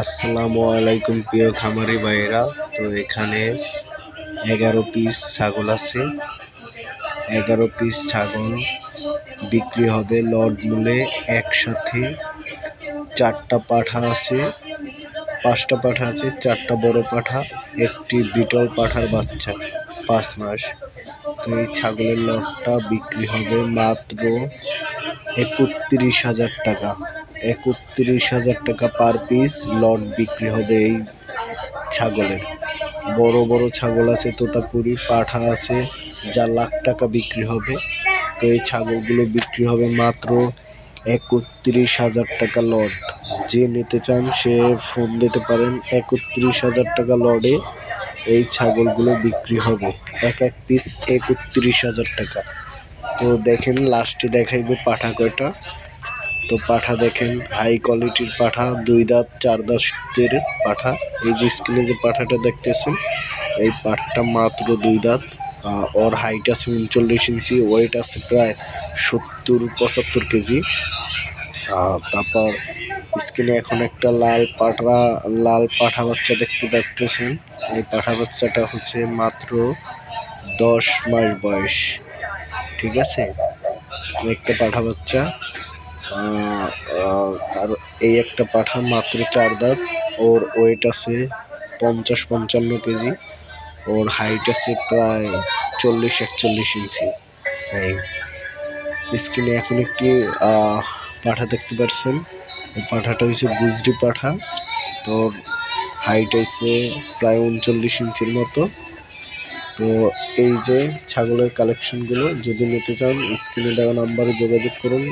আসসালামু আলাইকুম, প্রিয় খামারি ভাইরা তো এখানে এগারো পিস ছাগল আছে। এগারো পিস ছাগল বিক্রি হবে লড মূলে একসাথে। চারটা পাঠা আছে। পাঁচটা পাঠা আছে, চারটা বড় পাঠা, একটি বিটল পাঠার বাচ্চা, পাঁচ মাস। তো এই ছাগলের লটটা বিক্রি হবে মাত্র একত্রিশ হাজার টাকা। একত্রিশ হাজার টাকা পার পিস লট বিক্রি হবে এই ছাগলের। বড় বড় ছাগল আছে, তোতাপুরি, পাঠা আছে, যা লাখ টাকা বিক্রি হবে। তো এই ছাগলগুলো বিক্রি হবে মাত্র একত্রিশ হাজার টাকা লট। যে নিতে চান সে ফোন দিতে পারেন, একত্রিশ হাজার টাকা লটে এই ছাগলগুলো বিক্রি হবে। এক এক পিস একত্রিশ হাজার টাকা। তো দেখেন, লাস্টে দেখাইবো পাঠা কয়টা। তো পাঠা দেখেন হাই কোয়ালিটির পাঠা, দুই দাঁত, চার দাঁতের পাঠা। এই যে স্ক্রিনে যে পাঠাটা দেখতেছেন, এই পাঠাটা মাত্র দুই দাঁত। ওর হাইট আছে উনচল্লিশ ইঞ্চি ওয়েট আছে প্রায় সত্তর, পঁচাত্তর কেজি। তারপর স্ক্রিনে এখন একটা লাল পাঠা লাল পাঠা বাচ্চা দেখতে পাচ্ছেন। এই পাঠা বাচ্চাটা হচ্ছে মাত্র দশ মাস বয়স। ঠিক আছে? একটা পাঠা বাচ্চা। আর এই একটা পাঠা মাত্র চার দাঁত। ওর ওয়েট আছে পঞ্চাশ পঞ্চান্ন কেজি। ওর হাইট আছে প্রায় চল্লিশ একচল্লিশ ইঞ্চি। স্ক্রিনে এখন একটি পাঠা দেখতে পাচ্ছেন এই পাঠাটা হচ্ছে গুজরি পাঠা। তোর হাইট হয়েছে প্রায় উনচল্লিশ ইঞ্চির মতো। তো এই যে ছাগলের কালেকশনগুলো যদি নিতে চান স্ক্রিনে দেওয়া নাম্বারে যোগাযোগ করুন।